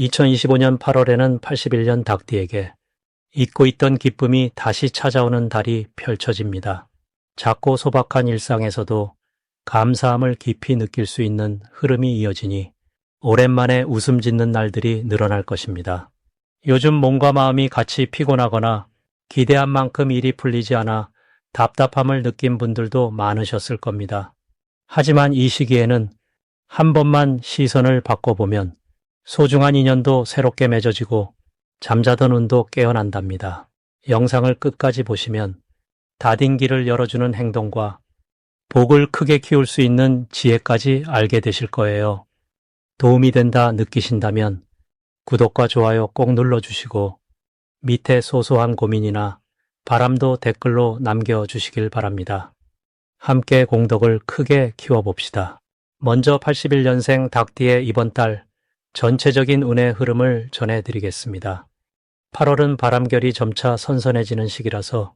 2025년 8월에는 81년 닭띠에게 잊고 있던 기쁨이 다시 찾아오는 달이 펼쳐집니다. 작고 소박한 일상에서도 감사함을 깊이 느낄 수 있는 흐름이 이어지니 오랜만에 웃음 짓는 날들이 늘어날 것입니다. 요즘 몸과 마음이 같이 피곤하거나 기대한 만큼 일이 풀리지 않아 답답함을 느낀 분들도 많으셨을 겁니다. 하지만 이 시기에는 한 번만 시선을 바꿔보면 소중한 인연도 새롭게 맺어지고 잠자던 운도 깨어난답니다. 영상을 끝까지 보시면 다딘기를 열어주는 행동과 복을 크게 키울 수 있는 지혜까지 알게 되실 거예요. 도움이 된다 느끼신다면 구독과 좋아요 꼭 눌러주시고 밑에 소소한 고민이나 바람도 댓글로 남겨주시길 바랍니다. 함께 공덕을 크게 키워봅시다. 먼저 81년생 닭띠의 이번 달 전체적인 운의 흐름을 전해드리겠습니다. 8월은 바람결이 점차 선선해지는 시기라서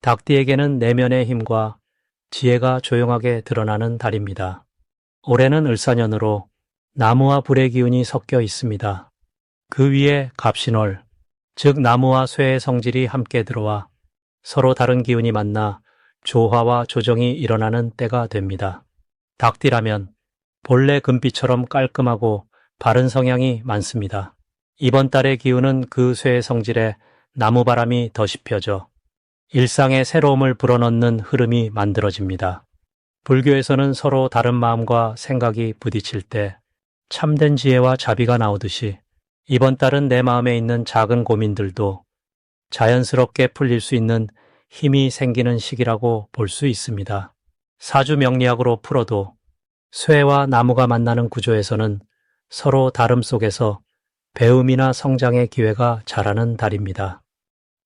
닭띠에게는 내면의 힘과 지혜가 조용하게 드러나는 달입니다. 올해는 을사년으로 나무와 불의 기운이 섞여 있습니다. 그 위에 갑신월, 즉 나무와 쇠의 성질이 함께 들어와 서로 다른 기운이 만나 조화와 조정이 일어나는 때가 됩니다. 닭띠라면 본래 금빛처럼 깔끔하고 바른 성향이 많습니다. 이번 달의 기운은 그 쇠의 성질에 나무바람이 더 씹혀져 일상의 새로움을 불어넣는 흐름이 만들어집니다. 불교에서는 서로 다른 마음과 생각이 부딪힐 때 참된 지혜와 자비가 나오듯이 이번 달은 내 마음에 있는 작은 고민들도 자연스럽게 풀릴 수 있는 힘이 생기는 시기라고 볼 수 있습니다. 사주 명리학으로 풀어도 쇠와 나무가 만나는 구조에서는 서로 다름 속에서 배움이나 성장의 기회가 자라는 달입니다.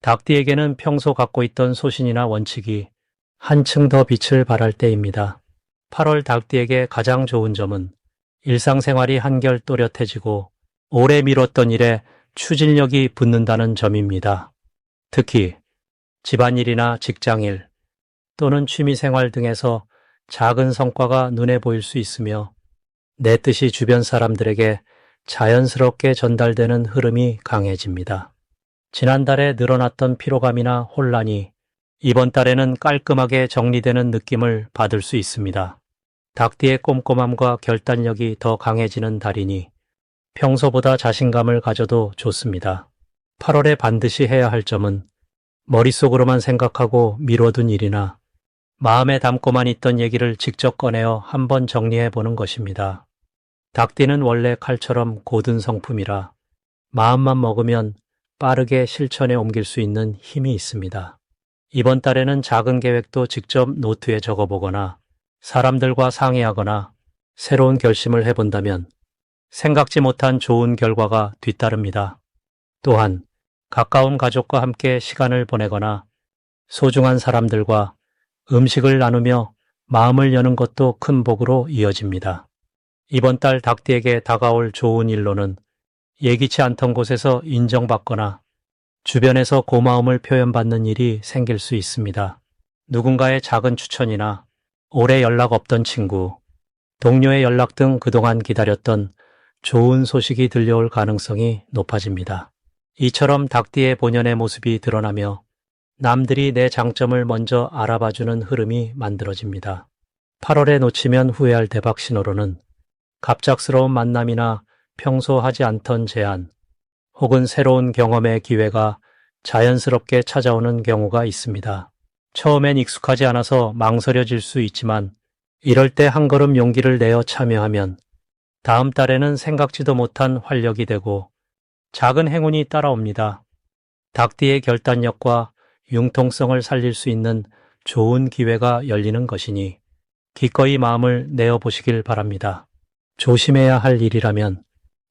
닭띠에게는 평소 갖고 있던 소신이나 원칙이 한층 더 빛을 발할 때입니다. 8월 닭띠에게 가장 좋은 점은 일상생활이 한결 또렷해지고 오래 미뤘던 일에 추진력이 붙는다는 점입니다. 특히 집안일이나 직장일 또는 취미생활 등에서 작은 성과가 눈에 보일 수 있으며 내 뜻이 주변 사람들에게 자연스럽게 전달되는 흐름이 강해집니다. 지난달에 늘어났던 피로감이나 혼란이 이번 달에는 깔끔하게 정리되는 느낌을 받을 수 있습니다. 닭띠의 꼼꼼함과 결단력이 더 강해지는 달이니 평소보다 자신감을 가져도 좋습니다. 8월에 반드시 해야 할 점은 머릿속으로만 생각하고 미뤄둔 일이나 마음에 담고만 있던 얘기를 직접 꺼내어 한번 정리해 보는 것입니다. 닭띠는 원래 칼처럼 고든 성품이라 마음만 먹으면 빠르게 실천에 옮길 수 있는 힘이 있습니다. 이번 달에는 작은 계획도 직접 노트에 적어보거나 사람들과 상의하거나 새로운 결심을 해본다면 생각지 못한 좋은 결과가 뒤따릅니다. 또한 가까운 가족과 함께 시간을 보내거나 소중한 사람들과 음식을 나누며 마음을 여는 것도 큰 복으로 이어집니다. 이번 달 닭띠에게 다가올 좋은 일로는 예기치 않던 곳에서 인정받거나 주변에서 고마움을 표현받는 일이 생길 수 있습니다. 누군가의 작은 추천이나 오래 연락 없던 친구, 동료의 연락 등 그동안 기다렸던 좋은 소식이 들려올 가능성이 높아집니다. 이처럼 닭띠의 본연의 모습이 드러나며 남들이 내 장점을 먼저 알아봐주는 흐름이 만들어집니다. 8월에 놓치면 후회할 대박 신호로는 갑작스러운 만남이나 평소 하지 않던 제안 혹은 새로운 경험의 기회가 자연스럽게 찾아오는 경우가 있습니다. 처음엔 익숙하지 않아서 망설여질 수 있지만 이럴 때 한 걸음 용기를 내어 참여하면 다음 달에는 생각지도 못한 활력이 되고 작은 행운이 따라옵니다. 닭띠의 결단력과 융통성을 살릴 수 있는 좋은 기회가 열리는 것이니 기꺼이 마음을 내어 보시길 바랍니다. 조심해야 할 일이라면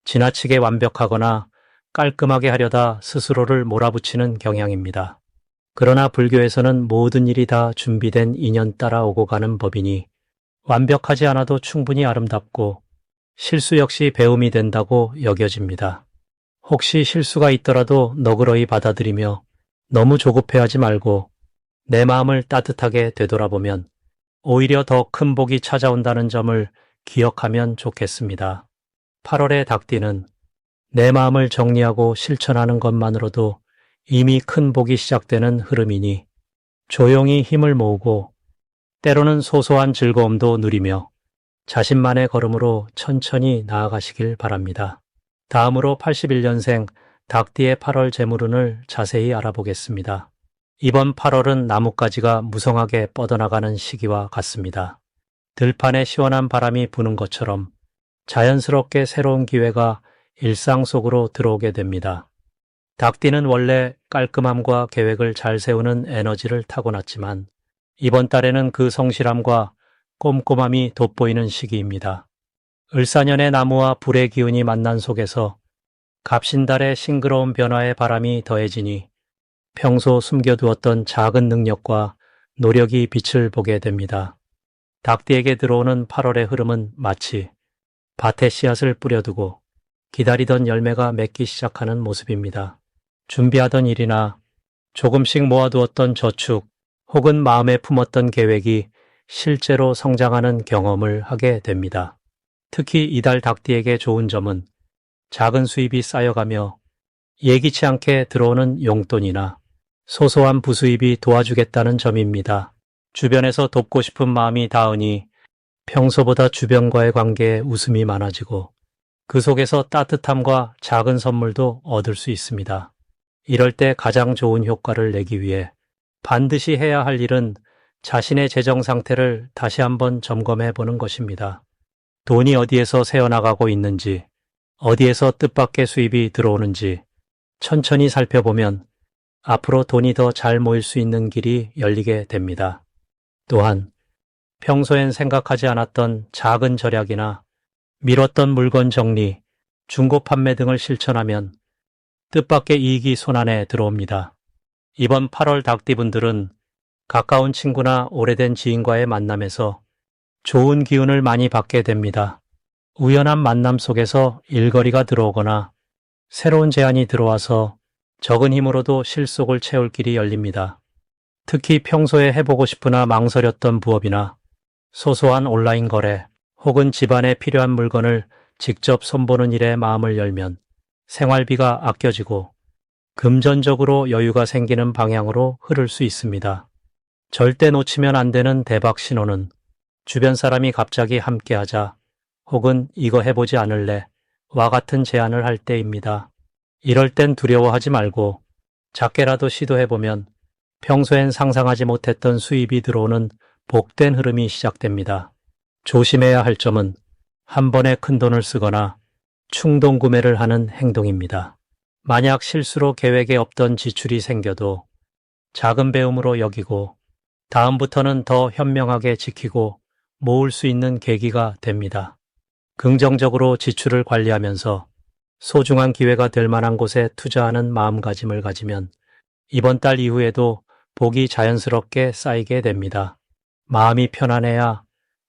지나치게 완벽하거나 깔끔하게 하려다 스스로를 몰아붙이는 경향입니다. 그러나 불교에서는 모든 일이 다 준비된 인연 따라 오고 가는 법이니 완벽하지 않아도 충분히 아름답고 실수 역시 배움이 된다고 여겨집니다. 혹시 실수가 있더라도 너그러이 받아들이며 너무 조급해하지 말고 내 마음을 따뜻하게 되돌아보면 오히려 더 큰 복이 찾아온다는 점을 기억하면 좋겠습니다. 8월의 닭띠는 내 마음을 정리하고 실천하는 것만으로도 이미 큰 복이 시작되는 흐름이니 조용히 힘을 모으고 때로는 소소한 즐거움도 누리며 자신만의 걸음으로 천천히 나아가시길 바랍니다. 다음으로 81년생 닭띠의 8월 재물운을 자세히 알아보겠습니다. 이번 8월은 나뭇가지가 무성하게 뻗어나가는 시기와 같습니다. 들판에 시원한 바람이 부는 것처럼 자연스럽게 새로운 기회가 일상 속으로 들어오게 됩니다. 닭띠는 원래 깔끔함과 계획을 잘 세우는 에너지를 타고났지만 이번 달에는 그 성실함과 꼼꼼함이 돋보이는 시기입니다. 을사년의 나무와 불의 기운이 만난 속에서 갑신달의 싱그러운 변화의 바람이 더해지니 평소 숨겨두었던 작은 능력과 노력이 빛을 보게 됩니다. 닭띠에게 들어오는 8월의 흐름은 마치 밭에 씨앗을 뿌려두고 기다리던 열매가 맺기 시작하는 모습입니다. 준비하던 일이나 조금씩 모아두었던 저축 혹은 마음에 품었던 계획이 실제로 성장하는 경험을 하게 됩니다. 특히 이달 닭띠에게 좋은 점은 작은 수입이 쌓여가며 예기치 않게 들어오는 용돈이나 소소한 부수입이 도와주겠다는 점입니다. 주변에서 돕고 싶은 마음이 닿으니 평소보다 주변과의 관계에 웃음이 많아지고 그 속에서 따뜻함과 작은 선물도 얻을 수 있습니다. 이럴 때 가장 좋은 효과를 내기 위해 반드시 해야 할 일은 자신의 재정 상태를 다시 한번 점검해 보는 것입니다. 돈이 어디에서 새어나가고 있는지, 어디에서 뜻밖의 수입이 들어오는지 천천히 살펴보면 앞으로 돈이 더 잘 모일 수 있는 길이 열리게 됩니다. 또한 평소엔 생각하지 않았던 작은 절약이나 미뤘던 물건 정리, 중고 판매 등을 실천하면 뜻밖의 이익이 손안에 들어옵니다. 이번 8월 닭띠분들은 가까운 친구나 오래된 지인과의 만남에서 좋은 기운을 많이 받게 됩니다. 우연한 만남 속에서 일거리가 들어오거나 새로운 제안이 들어와서 적은 힘으로도 실속을 채울 길이 열립니다. 특히 평소에 해보고 싶으나 망설였던 부업이나 소소한 온라인 거래 혹은 집안에 필요한 물건을 직접 손보는 일에 마음을 열면 생활비가 아껴지고 금전적으로 여유가 생기는 방향으로 흐를 수 있습니다. 절대 놓치면 안 되는 대박 신호는 주변 사람이 갑자기 함께하자 혹은 이거 해보지 않을래 와 같은 제안을 할 때입니다. 이럴 땐 두려워하지 말고 작게라도 시도해보면 평소엔 상상하지 못했던 수입이 들어오는 복된 흐름이 시작됩니다. 조심해야 할 점은 한 번에 큰 돈을 쓰거나 충동 구매를 하는 행동입니다. 만약 실수로 계획에 없던 지출이 생겨도 작은 배움으로 여기고 다음부터는 더 현명하게 지키고 모을 수 있는 계기가 됩니다. 긍정적으로 지출을 관리하면서 소중한 기회가 될 만한 곳에 투자하는 마음가짐을 가지면 이번 달 이후에도 복이 자연스럽게 쌓이게 됩니다. 마음이 편안해야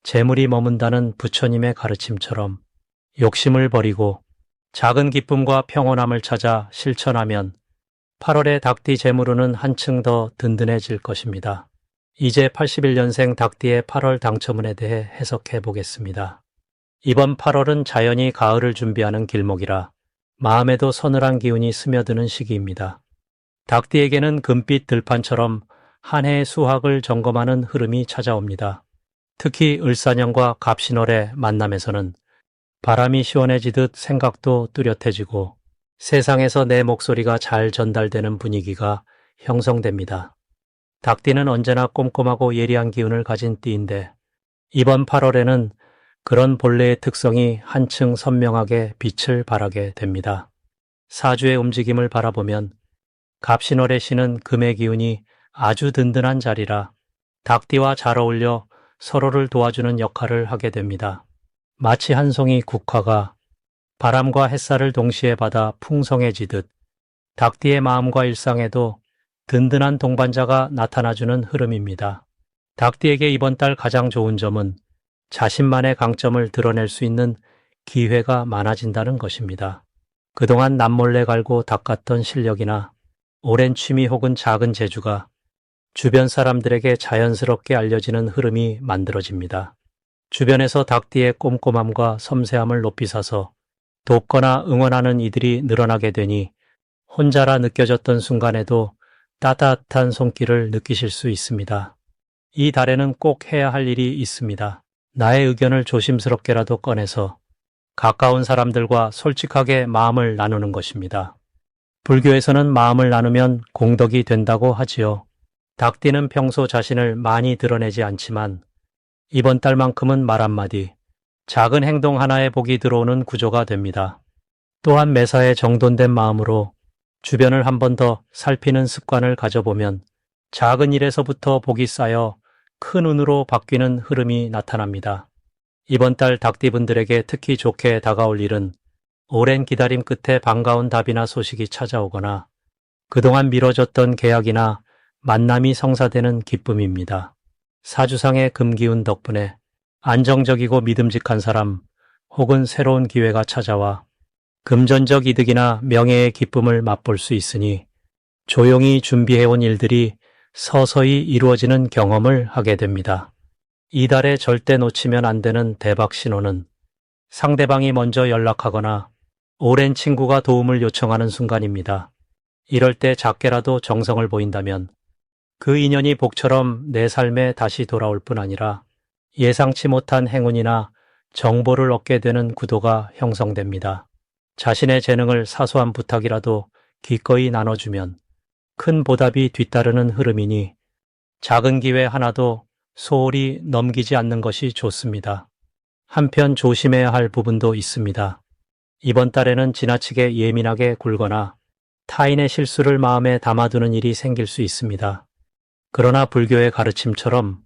재물이 머문다는 부처님의 가르침처럼 욕심을 버리고 작은 기쁨과 평온함을 찾아 실천하면 8월의 닭띠 재물운은 한층 더 든든해질 것입니다. 이제 81년생 닭띠의 8월 당첨운에 대해 해석해 보겠습니다. 이번 8월은 자연이 가을을 준비하는 길목이라 마음에도 서늘한 기운이 스며드는 시기입니다. 닭띠에게는 금빛 들판처럼 한 해의 수확을 점검하는 흐름이 찾아옵니다. 특히 을사년과 갑신월의 만남에서는 바람이 시원해지듯 생각도 뚜렷해지고 세상에서 내 목소리가 잘 전달되는 분위기가 형성됩니다. 닭띠는 언제나 꼼꼼하고 예리한 기운을 가진 띠인데 이번 8월에는 그런 본래의 특성이 한층 선명하게 빛을 발하게 됩니다. 사주의 움직임을 바라보면 갑신월의 신은 금의 기운이 아주 든든한 자리라 닭띠와 잘 어울려 서로를 도와주는 역할을 하게 됩니다. 마치 한 송이 국화가 바람과 햇살을 동시에 받아 풍성해지듯 닭띠의 마음과 일상에도 든든한 동반자가 나타나주는 흐름입니다. 닭띠에게 이번 달 가장 좋은 점은 자신만의 강점을 드러낼 수 있는 기회가 많아진다는 것입니다. 그동안 남몰래 갈고 닦았던 실력이나 오랜 취미 혹은 작은 재주가 주변 사람들에게 자연스럽게 알려지는 흐름이 만들어집니다. 주변에서 닭띠의 꼼꼼함과 섬세함을 높이 사서 돕거나 응원하는 이들이 늘어나게 되니 혼자라 느껴졌던 순간에도 따뜻한 손길을 느끼실 수 있습니다. 이 달에는 꼭 해야 할 일이 있습니다. 나의 의견을 조심스럽게라도 꺼내서 가까운 사람들과 솔직하게 마음을 나누는 것입니다. 불교에서는 마음을 나누면 공덕이 된다고 하지요. 닭띠는 평소 자신을 많이 드러내지 않지만 이번 달만큼은 말 한마디, 작은 행동 하나에 복이 들어오는 구조가 됩니다. 또한 매사에 정돈된 마음으로 주변을 한 번 더 살피는 습관을 가져보면 작은 일에서부터 복이 쌓여 큰 운으로 바뀌는 흐름이 나타납니다. 이번 달 닭띠분들에게 특히 좋게 다가올 일은 오랜 기다림 끝에 반가운 답이나 소식이 찾아오거나 그동안 미뤄졌던 계약이나 만남이 성사되는 기쁨입니다. 사주상의 금기운 덕분에 안정적이고 믿음직한 사람 혹은 새로운 기회가 찾아와 금전적 이득이나 명예의 기쁨을 맛볼 수 있으니 조용히 준비해온 일들이 서서히 이루어지는 경험을 하게 됩니다. 이달에 절대 놓치면 안 되는 대박 신호는 상대방이 먼저 연락하거나 오랜 친구가 도움을 요청하는 순간입니다. 이럴 때 작게라도 정성을 보인다면 그 인연이 복처럼 내 삶에 다시 돌아올 뿐 아니라 예상치 못한 행운이나 정보를 얻게 되는 구도가 형성됩니다. 자신의 재능을 사소한 부탁이라도 기꺼이 나눠주면 큰 보답이 뒤따르는 흐름이니 작은 기회 하나도 소홀히 넘기지 않는 것이 좋습니다. 한편 조심해야 할 부분도 있습니다. 이번 달에는 지나치게 예민하게 굴거나 타인의 실수를 마음에 담아두는 일이 생길 수 있습니다. 그러나 불교의 가르침처럼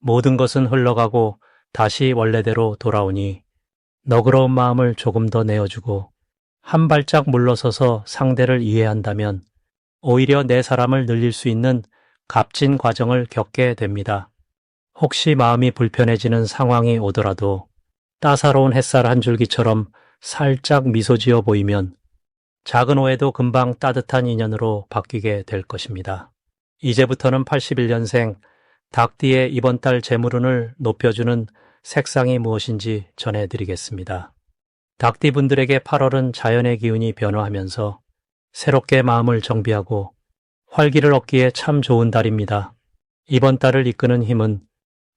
모든 것은 흘러가고 다시 원래대로 돌아오니 너그러운 마음을 조금 더 내어주고 한 발짝 물러서서 상대를 이해한다면 오히려 내 사람을 늘릴 수 있는 값진 과정을 겪게 됩니다. 혹시 마음이 불편해지는 상황이 오더라도 따사로운 햇살 한 줄기처럼 살짝 미소 지어 보이면 작은 오해도 금방 따뜻한 인연으로 바뀌게 될 것입니다. 이제부터는 81년생 닭띠의 이번 달 재물운을 높여주는 색상이 무엇인지 전해드리겠습니다. 닭띠 분들에게 8월은 자연의 기운이 변화하면서 새롭게 마음을 정비하고 활기를 얻기에 참 좋은 달입니다. 이번 달을 이끄는 힘은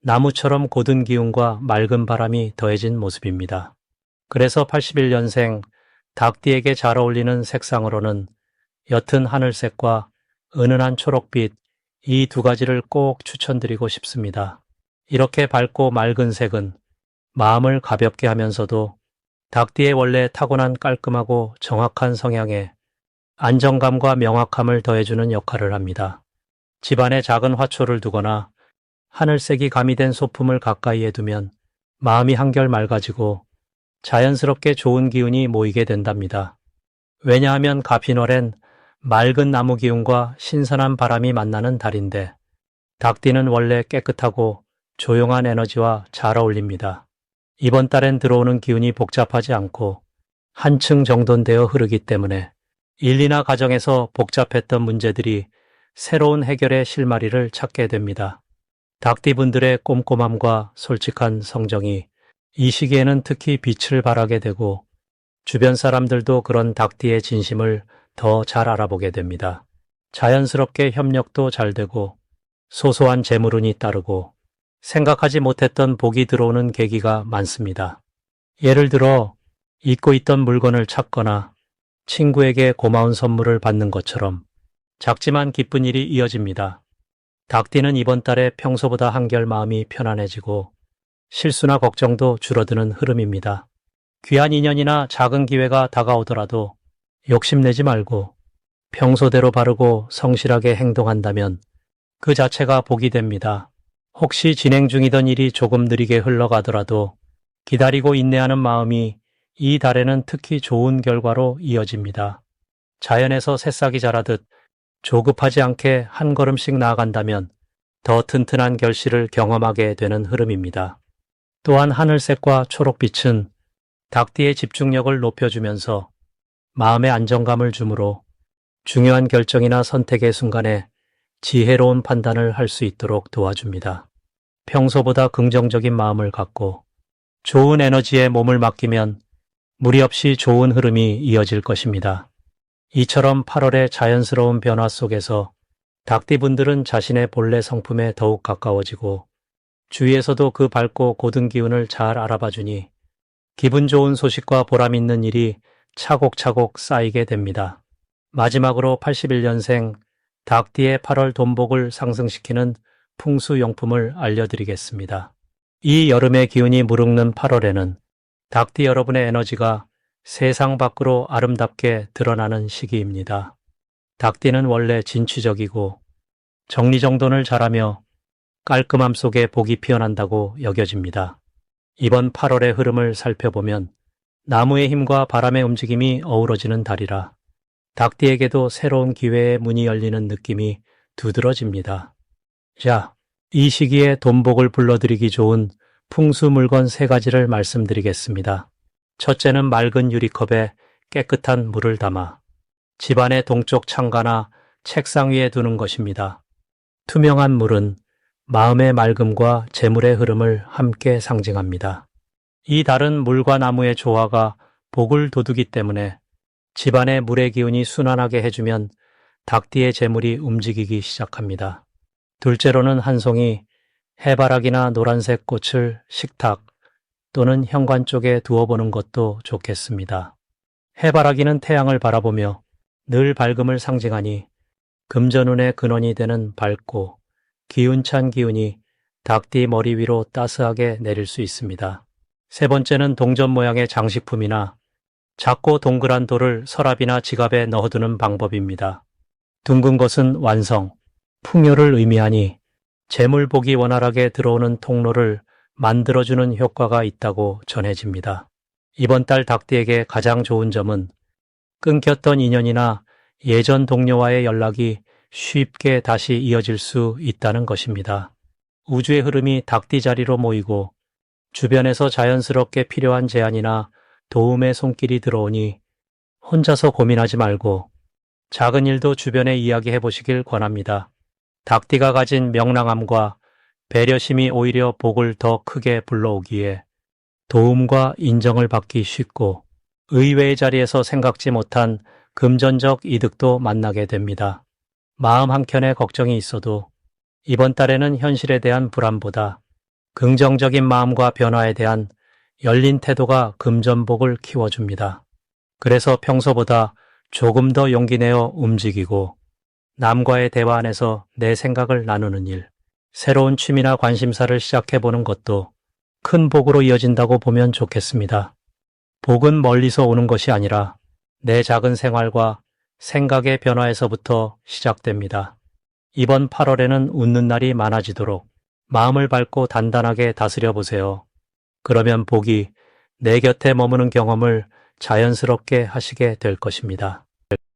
나무처럼 고든 기운과 맑은 바람이 더해진 모습입니다. 그래서 81년생 닭띠에게 잘 어울리는 색상으로는 옅은 하늘색과 은은한 초록빛 이 두 가지를 꼭 추천드리고 싶습니다. 이렇게 밝고 맑은 색은 마음을 가볍게 하면서도 닭띠의 원래 타고난 깔끔하고 정확한 성향에 안정감과 명확함을 더해주는 역할을 합니다. 집안에 작은 화초를 두거나 하늘색이 가미된 소품을 가까이에 두면 마음이 한결 맑아지고 자연스럽게 좋은 기운이 모이게 된답니다. 왜냐하면 가피월엔 맑은 나무 기운과 신선한 바람이 만나는 달인데 닭띠는 원래 깨끗하고 조용한 에너지와 잘 어울립니다. 이번 달엔 들어오는 기운이 복잡하지 않고 한층 정돈되어 흐르기 때문에 일이나 가정에서 복잡했던 문제들이 새로운 해결의 실마리를 찾게 됩니다. 닭띠분들의 꼼꼼함과 솔직한 성정이 이 시기에는 특히 빛을 발하게 되고 주변 사람들도 그런 닭띠의 진심을 더 잘 알아보게 됩니다. 자연스럽게 협력도 잘 되고 소소한 재물운이 따르고 생각하지 못했던 복이 들어오는 계기가 많습니다. 예를 들어 잊고 있던 물건을 찾거나 친구에게 고마운 선물을 받는 것처럼 작지만 기쁜 일이 이어집니다. 닭띠는 이번 달에 평소보다 한결 마음이 편안해지고 실수나 걱정도 줄어드는 흐름입니다. 귀한 인연이나 작은 기회가 다가오더라도 욕심내지 말고 평소대로 바르고 성실하게 행동한다면 그 자체가 복이 됩니다. 혹시 진행 중이던 일이 조금 느리게 흘러가더라도 기다리고 인내하는 마음이 이 달에는 특히 좋은 결과로 이어집니다. 자연에서 새싹이 자라듯 조급하지 않게 한 걸음씩 나아간다면 더 튼튼한 결실을 경험하게 되는 흐름입니다. 또한 하늘색과 초록빛은 닭띠의 집중력을 높여주면서 마음의 안정감을 주므로 중요한 결정이나 선택의 순간에 지혜로운 판단을 할 수 있도록 도와줍니다. 평소보다 긍정적인 마음을 갖고 좋은 에너지에 몸을 맡기면 무리 없이 좋은 흐름이 이어질 것입니다. 이처럼 8월의 자연스러운 변화 속에서 닭띠분들은 자신의 본래 성품에 더욱 가까워지고 주위에서도 그 밝고 고든 기운을 잘 알아봐 주니 기분 좋은 소식과 보람 있는 일이 차곡차곡 쌓이게 됩니다. 마지막으로 81년생 닭띠의 8월 돈복을 상승시키는 풍수용품을 알려드리겠습니다. 이 여름의 기운이 무르익는 8월에는 닭띠 여러분의 에너지가 세상 밖으로 아름답게 드러나는 시기입니다. 닭띠는 원래 진취적이고 정리정돈을 잘하며 깔끔함 속에 복이 피어난다고 여겨집니다. 이번 8월의 흐름을 살펴보면 나무의 힘과 바람의 움직임이 어우러지는 달이라 닭띠에게도 새로운 기회의 문이 열리는 느낌이 두드러집니다. 자, 이 시기에 돈복을 불러들이기 좋은 풍수 물건 세 가지를 말씀드리겠습니다. 첫째는 맑은 유리컵에 깨끗한 물을 담아 집안의 동쪽 창가나 책상 위에 두는 것입니다. 투명한 물은 마음의 맑음과 재물의 흐름을 함께 상징합니다. 이 달은 물과 나무의 조화가 복을 돋우기 때문에 집안의 물의 기운이 순환하게 해주면 닭띠의 재물이 움직이기 시작합니다. 둘째로는 한 송이 해바라기나 노란색 꽃을 식탁 또는 현관 쪽에 두어보는 것도 좋겠습니다. 해바라기는 태양을 바라보며 늘 밝음을 상징하니 금전운의 근원이 되는 밝고 기운찬 기운이 닭띠 머리 위로 따스하게 내릴 수 있습니다. 세 번째는 동전 모양의 장식품이나 작고 동그란 돌을 서랍이나 지갑에 넣어두는 방법입니다. 둥근 것은 완성, 풍요를 의미하니 재물복이 원활하게 들어오는 통로를 만들어주는 효과가 있다고 전해집니다. 이번 달 닭띠에게 가장 좋은 점은 끊겼던 인연이나 예전 동료와의 연락이 쉽게 다시 이어질 수 있다는 것입니다. 우주의 흐름이 닭띠 자리로 모이고 주변에서 자연스럽게 필요한 제안이나 도움의 손길이 들어오니 혼자서 고민하지 말고 작은 일도 주변에 이야기해 보시길 권합니다. 닭띠가 가진 명랑함과 배려심이 오히려 복을 더 크게 불러오기에 도움과 인정을 받기 쉽고 의외의 자리에서 생각지 못한 금전적 이득도 만나게 됩니다. 마음 한켠에 걱정이 있어도 이번 달에는 현실에 대한 불안보다 긍정적인 마음과 변화에 대한 열린 태도가 금전복을 키워줍니다. 그래서 평소보다 조금 더 용기 내어 움직이고 남과의 대화 안에서 내 생각을 나누는 일, 새로운 취미나 관심사를 시작해보는 것도 큰 복으로 이어진다고 보면 좋겠습니다. 복은 멀리서 오는 것이 아니라 내 작은 생활과 생각의 변화에서부터 시작됩니다. 이번 8월에는 웃는 날이 많아지도록 마음을 밝고 단단하게 다스려 보세요. 그러면 복이 내 곁에 머무는 경험을 자연스럽게 하시게 될 것입니다.